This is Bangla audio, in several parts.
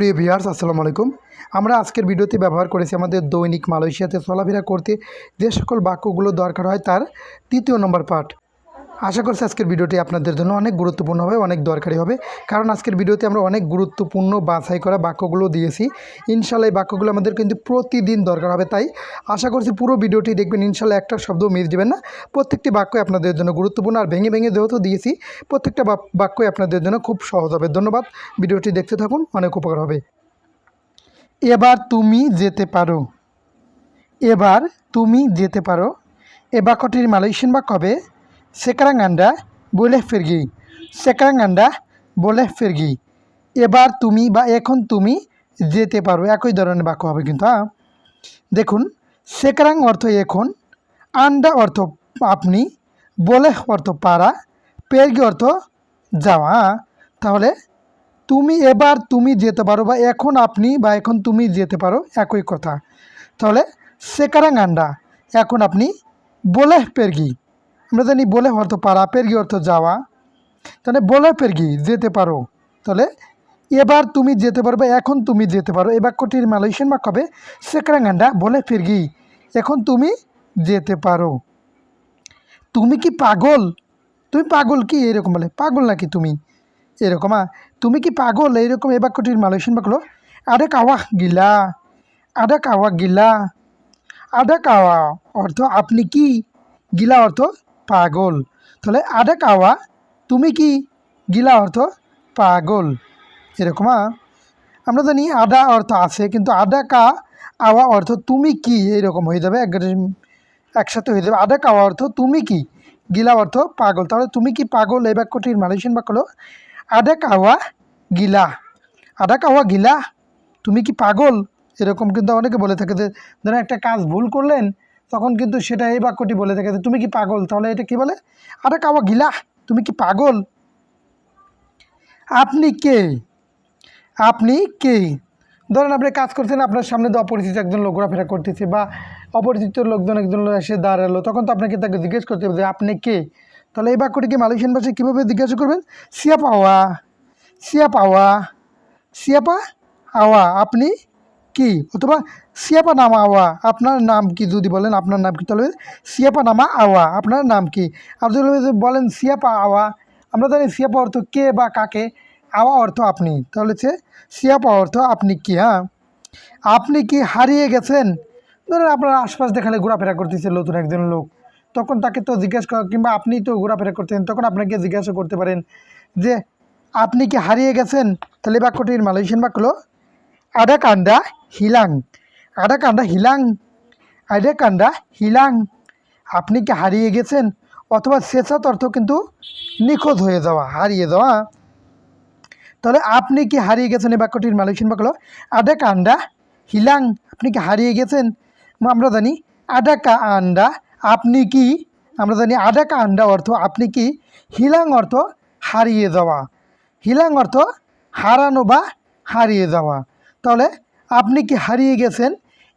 প্রিয় ভিউয়ার্স, আসসালামু আলাইকুম। আমরা আজকের ভিডিওতে ব্যবহার করেছি আমাদের দৈনিক মালয়েশিয়াতে চলাফেরা করতে যে সকল বাক্যগুলো দরকার হয় তার তৃতীয় নম্বর পার্ট আশা করছি আজকের ভিডিওটি আপনাদের জন্য অনেক গুরুত্বপূর্ণ হবে, অনেক দরকারি হবে। কারণ আজকের ভিডিওতে আমরা অনেক গুরুত্বপূর্ণ বাছাই করা বাক্যগুলো দিয়েছি। ইনশাল্লাহ এই বাক্যগুলো আমাদের কিন্তু প্রতিদিন দরকার হবে, তাই আশা করছি পুরো ভিডিওটি দেখবেন, ইনশাল্লাহ একটা শব্দ মিস দেবেন না। প্রত্যেকটি বাক্য আপনাদের জন্য গুরুত্বপূর্ণ আর ভেঙে ভেঙে যেহেতু দিয়েছি, প্রত্যেকটা বাক- বাক্যই আপনাদের জন্য খুব সহজ হবে। ধন্যবাদ, ভিডিওটি দেখতে থাকুন, অনেক উপকার হবে। এবার তুমি যেতে পারো। এবার তুমি যেতে পারো। এ বাক্যটির মালয়েশিয়ান বাক্য হবে সেকারাং আন্ডা বলে ফেরগি সেকারাং আন্ডা বলে ফেরগি এবার তুমি বা এখন তুমি যেতে পারো একই ধরনের বাক্য হবে কিন্তু হ্যাঁ দেখুন সেকারাং অর্থ এখন আন্ডা অর্থ আপনি বলে অর্থ পারা পেরগি অর্থ যাওয়া? তাহলে তুমি এবার তুমি যেতে পারো বা এখন আপনি বা এখন তুমি যেতে পারো একই কথা তাহলে সেকারাং আন্ডা এখন আপনি বলে পেরগি আমরা জানি বলে অর্থ পারা পেরগি অর্থ যাওয়া। তাহলে বলে পেরগি যেতে পারো। তাহলে এবার তুমি যেতে পারবে এখন তুমি যেতে পারো। এই বাক্যটির মালয়েশিয়ান বাক্য হবে সেকারাং বলে ফিরগি এখন তুমি যেতে পারো। তুমি কি পাগল? তুমি পাগল কি? এরকম বলে। পাগল নাকি তুমি? এরকম আ, তুমি কি পাগল? এইরকম এই বাক্যটির মালয়েশিয়ান বাক্য আডা কাওয়া গিলা আডা কাওয়া গিলা আডা কাওয়া অর্থ আপনি কি? গিলা অর্থ পাগল। তাহলে আডা কাওয়া, তুমি কি গিলা অর্থ পাগল? এরকম আমরা জানি আডা অর্থ আছে, কিন্তু আডা কা, আওয়া অর্থ তুমি কি? এইরকম হয়ে যাবে, এক একসাথে হয়ে যাবে। আডা কাওয়া অর্থ তুমি কি? গিলা অর্থ পাগল। তাহলে তুমি কি পাগল? এই বাক্যটির মালয়েশিয়ান বাক্য হলো আডা কাওয়া গিলা। আডা কাওয়া গিলা, তুমি কি পাগল? এরকম কিন্তু অনেকে বলে থাকে যে, ধরেন একটা কাজ ভুল করলেন তখন কিন্তু সেটা এই বাক্যটি বলে থাকে তুমি কি পাগল? তাহলে এটা কি বলে? আডা কাওয়া গিলা, তুমি কি পাগল? আপনি কে? আপনি কে? ধরেন আপনি কাজ করছেন, আপনার সামনে তো অপরিচিত একজন লোক ঘোরাফেরা করতেছে বা অপরিচিত লোকজন একজন এসে দাঁড়াল, তখন তো আপনাকে তাকে জিজ্ঞেস করতে হবে আপনি কে? তাহলে এই বাক্যটিকে মালয়েশিয়ান ভাষায় কীভাবে জিজ্ঞাসা করবেন? সিয়া পাওয়া সিয়া পাওয়া সিয়াপা আওয়া আপনি কি? অথবা সিয়াপা নামা আওয়া আপনার নাম কি যদি বলেন, আপনার নাম কি তাহলে? সিয়াপা নামা আওয়া আপনার নাম কি? আর যদি বলেন সিয়াপা আওয়া আমরা জানি সিয়াপা অর্থ কে বা কাকে? আওয়া অর্থ আপনি। তাহলে হচ্ছে সিয়াপা অর্থ আপনি কি হ্যাঁ? আপনি কি হারিয়ে গেছেন? ধরেন আপনার আশপাশ দেখালে ঘোরাফেরা করতেছে নতুন একজন লোক। তখন তাকে তো জিজ্ঞাসা করা, কিংবা আপনি তো ঘোরাফেরা করতেন তখন আপনাকে জিজ্ঞাসা করতে পারেন যে, আপনি কি হারিয়ে গেছেন? তাহলে বাক্যটির মালয়েশিয়ান বাক্য হলো আডা কান্ডা হিলাং। আডা কান্ডা হিলাং। আডা কান্ডা হিলাং। আপনি কি হারিয়ে গেছেন? অথবা শেষাত অর্থ কিন্তু নিখোঁজ হয়ে যাওয়া, হারিয়ে যাওয়া। তাহলে আপনি কি হারিয়ে গেছেন এই বাক্যটির মালয়েশিয়ান বাক্য হলো আডা কান্ডা হিলাং। আপনি কি হারিয়ে গেছেন? আমরা জানি আডা কা আন্ডা আপনি কি, আমরা জানি আডা কা আন্ডা অর্থ আপনি কি, হিলাং অর্থ হারিয়ে যাওয়া। হিলাং অর্থ হারানো বা হারিয়ে যাওয়া। তাহলে আপনি কি হারিয়ে গেছেন?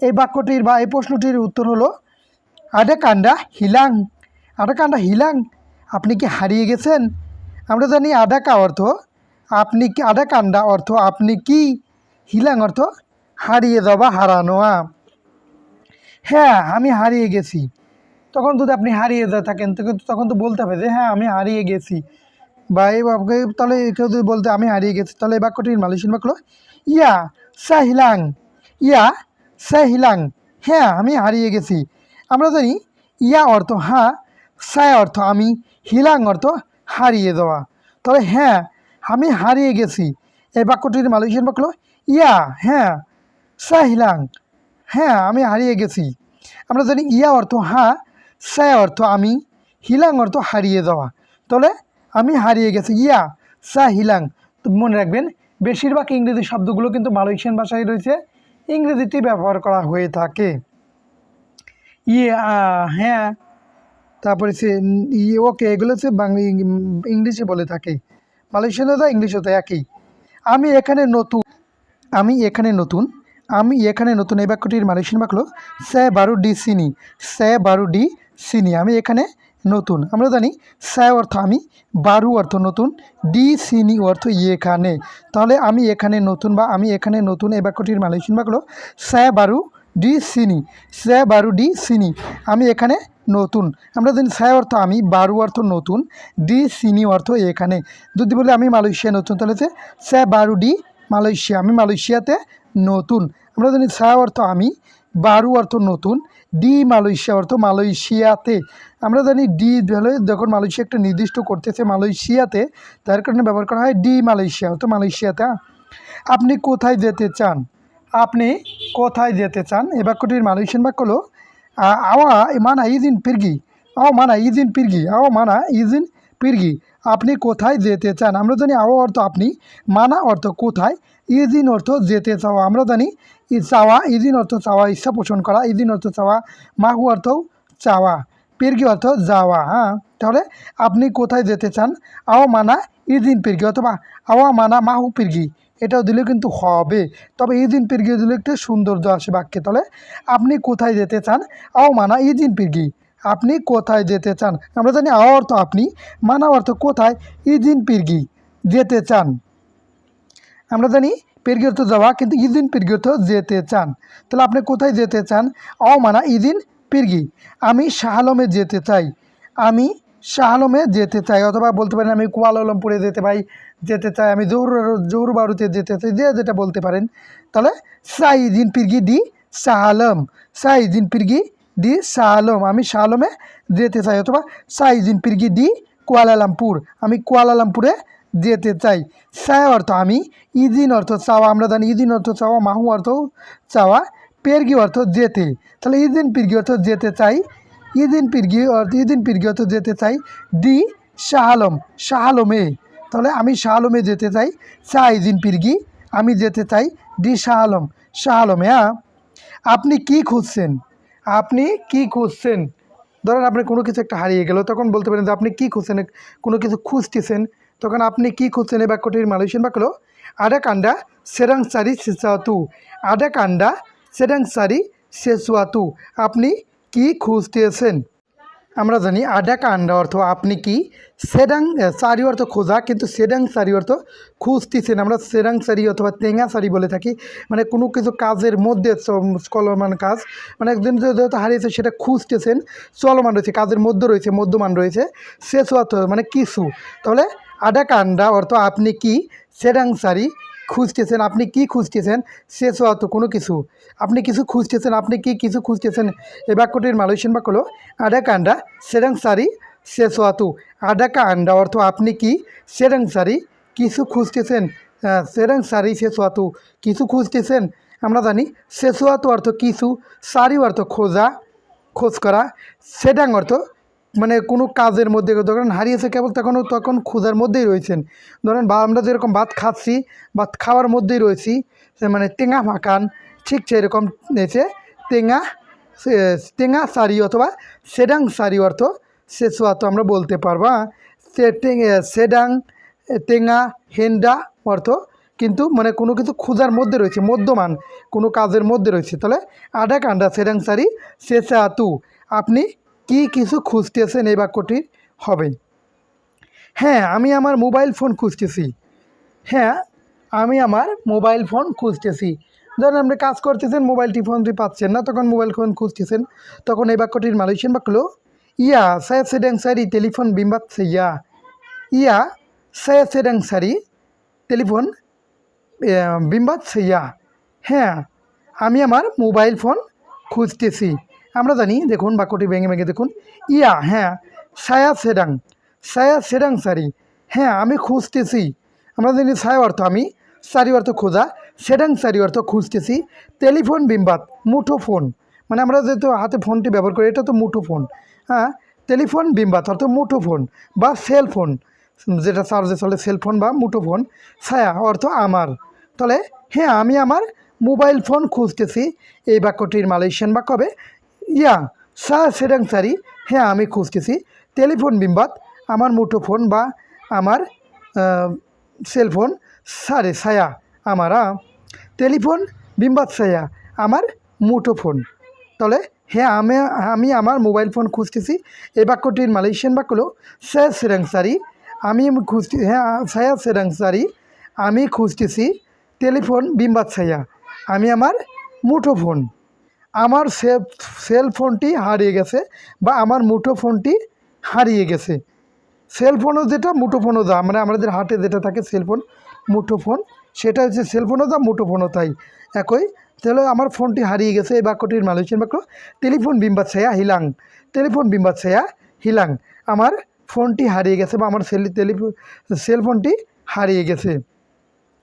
এই বাক্যটির বা এই প্রশ্নটির উত্তর হলো আডা কান্ডা হিলাং। আডা কান্ডা হিলাং? আপনি কি হারিয়ে গেছেন? আমরা জানি আডাকা অর্থ আপনি কি আডা কান্ডা অর্থ আপনি কি? হিলাং অর্থ হারিয়ে যাওয়া, হারানো। হ্যাঁ আমি হারিয়ে গেছি। তখন যদি আপনি হারিয়ে যা থাকেন তখন তো বলতে হবে যে হ্যাঁ আমি হারিয়ে গেছি। বা এই তাহলে কেউ যদি বলতে, আমি হারিয়ে গেছি, তাহলে এই বাক্যটির মালয়েশিয়ান বাক্য ইয়া। সাহিলাং। ইয়া সাহিলাং। হ্যাঁ আমি হারিয়ে গেছি। আমরা জানি, ইয়া অর্থ হ্যাঁ সায় অর্থ আমি, হিলাং অর্থ হারিয়ে দেওয়া। তবে হ্যাঁ আমি হারিয়ে গেছি। এই বাক্যটির মালয়েশিয়ান বাক্য ইয়া হ্যাঁ সাহিলাং। হ্যাঁ আমি হারিয়ে গেছি। আমরা জানি, ইয়া অর্থ হ্যাঁ সায় অর্থ আমি, হিলাং অর্থ হারিয়ে যাওয়া তাহলে আমি হারিয়ে গেছি। ইয়া সা হিলাং তো মনে রাখবেন বেশিরভাগ ইংরেজি শব্দগুলো কিন্তু মালয়েশিয়ান ভাষায় রয়েছে। ইংরেজিতেই ব্যবহার করা হয়ে থাকে। ইয়ে হ্যাঁ তারপরে সে ইয়ে ওকে, এগুলো হচ্ছে বাংলা ইংলিশে বলে থাকে। মালয়েশিয়ানও তো ইংলিশও তো একই। আমি এখানে নতুন, আমি এখানে নতুন, আমি এখানে নতুন এই বাক্যটির মালয়েশিয়ান বাক্য হলো সে বারু ডি সিনি সে বারু ডি সিনি। আমি এখানে নতুন। আমরা জানি স্যায় অর্থ আমি, বারু অর্থ নতুন, ডি সিনি অর্থ এখানে তাহলে আমি এখানে নতুন বা আমি এখানে নতুন এই বাক্যটির মালয়েশিয়ান হলো স্যায় বারু, ডি সিনি। স্যায় বারু, ডি সিনি। আমি এখানে নতুন। আমরা জানি স্যায় অর্থ আমি, বারু অর্থ নতুন, ডি সিনি অর্থ এখানে। যদি বলি আমি মালয়েশিয়া নতুন, তাহলে হচ্ছে স্যায় বারু, ডি মালয়েশিয়া। আমি মালয়েশিয়াতে নতুন। আমরা জানি স্যায় অর্থ আমি, বারু অর্থ নতুন ডি মালয়েশিয়া অর্থ মালয়েশিয়াতে। আমরা জানি ডি হলে যখন মালয়েশিয়া একটা নির্দিষ্ট করতেছে মালয়েশিয়াতে, তার কারণে ব্যবহার করা হয় ডি মালয়েশিয়া অর্থ মালয়েশিয়াতে হ্যাঁ? আপনি কোথায় যেতে চান? আপনি কোথায় যেতে চান? এ বাক্যটির মালয়েশিয়ান বাক্য হলো আওয়া মানা ইজিন পিরগি আও মানা ইজিন পিরগি আও মানা ইজিন পিরগি আপনি কোথায় যেতে চান? আমরা জানি আওয়া অর্থ আপনি, মানা অর্থ কোথায়। ইজিন অর্থ যেতে চাওয়া আমরা জানি চাওয়া ইজিন অর্থ চাওয়া, ইচ্ছা পোষণ করা ইজিন অর্থ চাওয়া মাহু অর্থ চাওয়া, পিরগি অর্থ যাওয়া হ্যাঁ? তাহলে আপনি কোথায় যেতে চান? আও মানা ইজিন পিরগি অথবা আওয়া মানা মাহু পিরগি, এটাও দিলে কিন্তু হবে। তবে ইজিন পিরগি দিলে একটু সৌন্দর্য আসে বাক্যে। তাহলে আপনি কোথায় যেতে চান? আও মানা ইজিন পিরগি, আপনি কোথায় যেতে চান? আমরা জানি আও অর্থ আপনি, মানা অর্থ কোথায়? ইজিন পিরগি, যেতে চান। আমরা জানি পেরগি অর্থ যাওয়া কিন্তু ইদিন পেরগি অর্থ যেতে চান। তাহলে আপনি কোথায় যেতে চান? অ মানা, ইদিন পেরগি। আমি শাহালমে যেতে চাই। আমি শাহালমে যেতে চাই। অথবা বলতে পারেন, আমি কুয়ালালামপুরে যেতে পাই যেতে চাই। আমি জহুর জহুর বারুতে যেতে চাই। যে যেটা বলতে পারেন। তাহলে সাইদিন পিরগি ডি শাহালম সাইদিন পিরগি ডি শাহালম আমি শাহালমে যেতে চাই। অথবা সাইদিন পিরগি ডি কুয়ালালামপুর। আমি কুয়ালালামপুরে যেতে চাই। সায় অর্থ আমি, ইদিন অর্থ চাওয়া, আমরা জানি ইদিন অর্থ চাওয়া, মাহু অর্থ চাওয়া, পেরগি অর্থ যেতে। তাহলে ইদিন পিরগি অর্থ যেতে চাই, ইদিন পিরগি অর্থ, ইদিন পিরগি অর্থ যেতে চাই ডি শাহালম শাহালমে তাহলে আমি শাহালমে যেতে চাই সা ইদিন পিরগি, আমি যেতে চাই ডি শাহালম শাহালমে হ্যাঁ আপনি কি খুঁজছেন? আপনি কি খুঁজছেন? ধরেন আপনি কোনো কিছু একটা হারিয়ে গেল, তখন বলতে পারেন যে আপনি কি খুঁজছেন, কোনো কিছু খুঁজতেছেন তখন আপনি কি খুঁজছেন এই বাক্যটির মালয়েশিয়ান বাক্য হলো আডা কান্ডা সেরাং সারি সেসাতু আডা কান্ডা সেরাং সারি সেসুয়াতু, আপনি কি খুঁজতেছেন? আমরা জানি আডা কান্ডা অর্থ আপনি কি সেডাং সারি অর্থ খোঁজা, কিন্তু সেডাং সারি অর্থ খুঁজতেছেন। আমরা সেডাং সারি অথবা তেঙ্গা সারি বলে থাকি মানে কোনো কিছু কাজের মধ্যে চলমান কাজ মানে একদিন যে- যেহেতু হারিয়েছে সেটা খুঁজতেছেন, চলমান রয়েছে, কাজের মধ্যে রয়েছে, মধ্যমান রয়েছে শেষ মানে কিছু। তাহলে আডা কান্ডা অর্থ আপনি কি? সেডাং সারি খুঁজতেছেন আপনি কি খুঁজতেছেন? শেষ অর্থ কোনো কিছু। আপনি কিছু খুঁজতেছেন আপনি কি কিছু খুঁজতেছেন? এই বাক্যটির মালয়েশিয়ান বাক্য হলো আডা কান্ডা সেডাং সারি শেষ অতু আডাকা আন্ডা অর্থ আপনি কি? সেডাং সারি কিছু খুঁজতেছেন আহ, সেডাং সারি শেষ অতু কিছু খুঁজতেছেন আমরা জানি অতু অর্থ কিছু। সারি অর্থ খোঁজা খোঁজ করা। সেডাং অর্থ মানে কোনো কাজের মধ্যে, ধরেন হারিয়েছে কেবল তখন তখন খোঁজার মধ্যেই রয়েছেন। ধরেন বা আমরা যেরকম ভাত খাচ্ছি, ভাত খাওয়ার মধ্যেই রয়েছি, সে মানে টেঙা মাখান, ঠিক সেরকম এসে টেঙা, সে- টেঙা শাড়ি অথবা সেডাং শাড়ি অর্থ শেষু অর্থ আমরা বলতে পারব হ্যাঁ? সে সেডাং টেঙা, হেন্ডা অর্থ কিন্তু মানে কোনো কিছু খোঁজার মধ্যে রয়েছে, মধ্যমান কোনো কাজের মধ্যে রয়েছে। তাহলে আডা কান্ডা সেডাং শেষে আতু আপনি কি কিছু খুঁজতেছেন এই বাক্যটি? হবে। হ্যাঁ আমি আমার মোবাইল ফোন খুঁজতেছি। হ্যাঁ আমি আমার মোবাইল ফোন খুঁজতেছি। ধরেন আপনি কাজ করতেছেন মোবাইলটি ফোনটি পাচ্ছেন না তখন মোবাইল ফোন খুঁজতেছেন তখন এই বাক্যটির মালয়েশিয়ান বাক্য ইয়া sedang cari telepon bimbit saya ইয়া। saya sedang cari telepon eh, bimbit saya হ্যাঁ আমি আমার মোবাইল ফোন খুঁজতেছি। আমরা জানি, দেখুন, বাক্যটি ভেঙে ভেঙে দেখুন। ইয়া হ্যাঁ সায়া সেডাং সায়া সেডাং সারি। হ্যাঁ আমি খুঁজতেছি। আমরা জানি সায়া অর্থ আমি, সারি অর্থ খোঁজা, সেডাং সারি অর্থ খুঁজতেছি। টেলিফোন বিম্বাত মুঠো ফোন মানে আমরা যেহেতু হাতে ফোনটি ব্যবহার করি, এটা তো মুঠো ফোন হ্যাঁ টেলিফোন বিম্বাত অর্থ মুঠো ফোন বা সেল ফোন যেটা চার্জে চলে সেল ফোন বা মুঠো ফোন ছায়া অর্থ আমার। তাহলে হ্যাঁ আমি আমার মোবাইল ফোন খুঁজতেছি। এই বাক্যটির মালয়েশিয়ান বাক্য হবে ইয়া, সা সেডাং সারি। হ্যাঁ আমি খুঁজতেছি। টেলিফোন বিম্বাত, আমার মুঠো ফোন বা আমার সেলফোন সারে ছায়া আমার টেলিফোন বিম্বাত ছায়া আমার মুঠো ফোন। তাহলে হ্যাঁ আমি আমি আমার মোবাইল ফোন খুঁজতেছি। এই বাক্যটির মালয়েশিয়ান বাক্য হলো, সে সেরাংসারি আমি খুঁজতে হ্যাঁ সায়া সেরাংসারি আমি খুঁজতেছি টেলিফোন বিম্বাত ছায়া আমি আমার মুঠো ফোন। আমার সে সেল ফোনটি হারিয়ে গেছে বা আমার মুঠো ফোনটি হারিয়ে গেছে। সেল ফোনও যেটা, মুঠো ফোনও যা মানে আমাদের হাতে যেটা থাকে সেল ফোন, মুঠো ফোন, সেটা হচ্ছে সেল ফোনও যা, মুঠো ফোনও তাই। একই, তাহলে আমার ফোনটি হারিয়ে গেছে, এই বাক্যটির মালয়েশিয়ান বাক্য, টেলিফোন বিম্বাত ছায়া হিলাং, টেলিফোন বিম্বাত ছায়া হিলাং, আমার ফোনটি হারিয়ে গেছে বা আমার সেল টেলিফোন সেল ফোনটি হারিয়ে গেছে।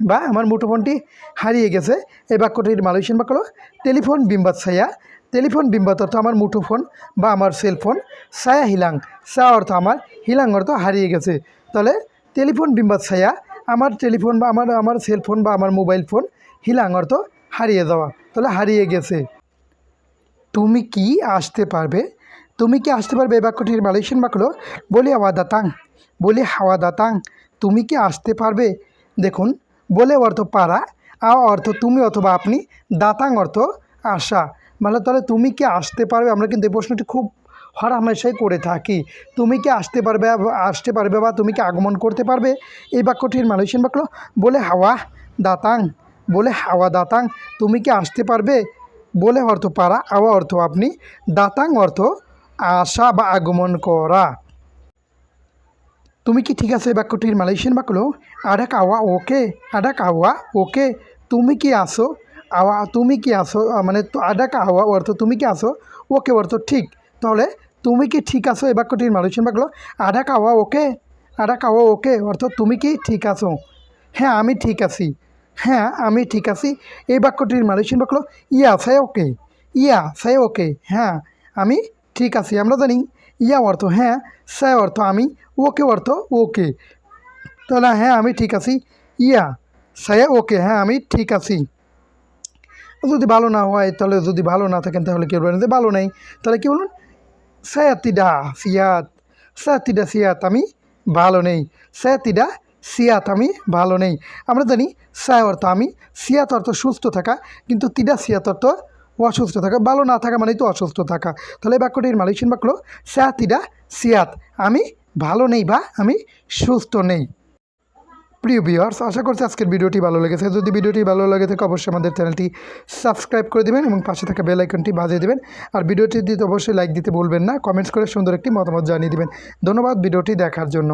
বা আমার মুঠোফোনটি হারিয়ে গেছে। এই বাক্যটির মালয়েশিয়ান বাক্য হলো, টেলিফোন বিম্বাত ছায়া। টেলিফোন বিম্বাত অর্থ আমার মুঠোফোন বা আমার সেলফোন। ছায়া হিলাং। সা অর্থ আমার, হিলাং অর্থ হারিয়ে গেছে। তাহলে টেলিফোন বিম্বাত ছায়া, আমার টেলিফোন বা আমার আমার সেলফোন বা আমার মোবাইল ফোন, হিলাং অর্থ হারিয়ে যাওয়া। তাহলে হারিয়ে গেছে। তুমি কি আসতে পারবে? তুমি কি আসতে পারবে? এই বাক্যটির মালয়েশিয়ান বাক্য বলি হাওয়া দাতাং। বলি হাওয়া দাতাং। তুমি কি আসতে পারবে? দেখুন বলে অর্থ পারা আ অর্থ তুমি অথবা আপনি, দাতাং অর্থ আশা। মানে তাহলে তুমি কি আসতে পারবে? আমরা কিন্তু এই প্রশ্নটি খুব হর হামেশাই করে থাকি। তুমি কি আসতে পারবে আসতে পারবে বা তুমি কি আগমন করতে পারবে? এই বাক্যটির মালয়েশিয়ান বাক্য বলে হাওয়া দাতাং, বলে হাওয়া দাতাং, তুমি কি আসতে পারবে? বলে অর্থ পারা আওয়া অর্থ আপনি, দাতাং অর্থ আশা বা আগমন করা। তুমি কি ঠিক আছে বাক্যটির মালয়েশিয়ান বাক্য হলো আডাক আওয়া ওকে আডাক আওয়া ওকে, তুমি কি আসো আওয়া তুমি কি আসো মানে তো আডাক আওয়া অর্থ তুমি কি আসো ওকে অর্থ ঠিক। তাহলে তুমি কি ঠিক আছো এই বাক্যটির মালয়েশিয়ান বাক্য হলো আডাক আওয়া ওকে আডাক আওয়া ওকে অর্থ তুমি কি ঠিক আছো? হ্যাঁ আমি ঠিক আছি। হ্যাঁ আমি ঠিক আছি। এই বাক্যটির মালয়েশিয়ান বাক্য ইয়া সাই ওকে, ইয়া সাই ওকে হ্যাঁ আমি ঠিক আছি, আমরা জানি। ইয়া অর্থ হ্যাঁ সাই অর্থ আমি, ওকে অর্থ ওকে। তাহলে হ্যাঁ আমি ঠিক আছি। ইয়া, সায়া, ওকে হ্যাঁ আমি ঠিক আছি। যদি ভালো না হয়, তাহলে যদি ভালো না থাকেন, তাহলে কেউ বলেন যে ভালো নেই, তাহলে কী বলুন সায়াতিডা, সিয়াত। সায়াতিডা, সিয়াত, আমি ভালো নেই। সায়াতিডা, সিয়াত, আমি ভালো নেই। আমরা জানি সায় অর্থ আমি, সিয়াত অর্থ সুস্থ থাকা, কিন্তু তিডা, সিয়াত অর্থ অসুস্থ থাকা, ভালো না থাকা মানেই তো অসুস্থ থাকা। তাহলে এই বাক্যটির মালয়েশিয়ান বাক্য সায়াতিডা সিয়াত, আমি ভালো নেই বা আমি সুস্থ নেই। প্রিয় ভিউয়ার্স, আশা করছি আজকের ভিডিওটি ভালো লেগেছে। যদি ভিডিওটি ভালো লাগে থাকে, অবশ্যই আমাদের চ্যানেলটি সাবস্ক্রাইব করে দেবেন এবং পাশে থাকা বেল আইকনটি বাজিয়ে দেবেন। আর ভিডিওটি দিতে অবশ্যই লাইক দিতে ভুলবেন না। কমেন্টস করে সুন্দর একটি মতামত জানিয়ে দেবেন। ধন্যবাদ ভিডিওটি দেখার জন্য।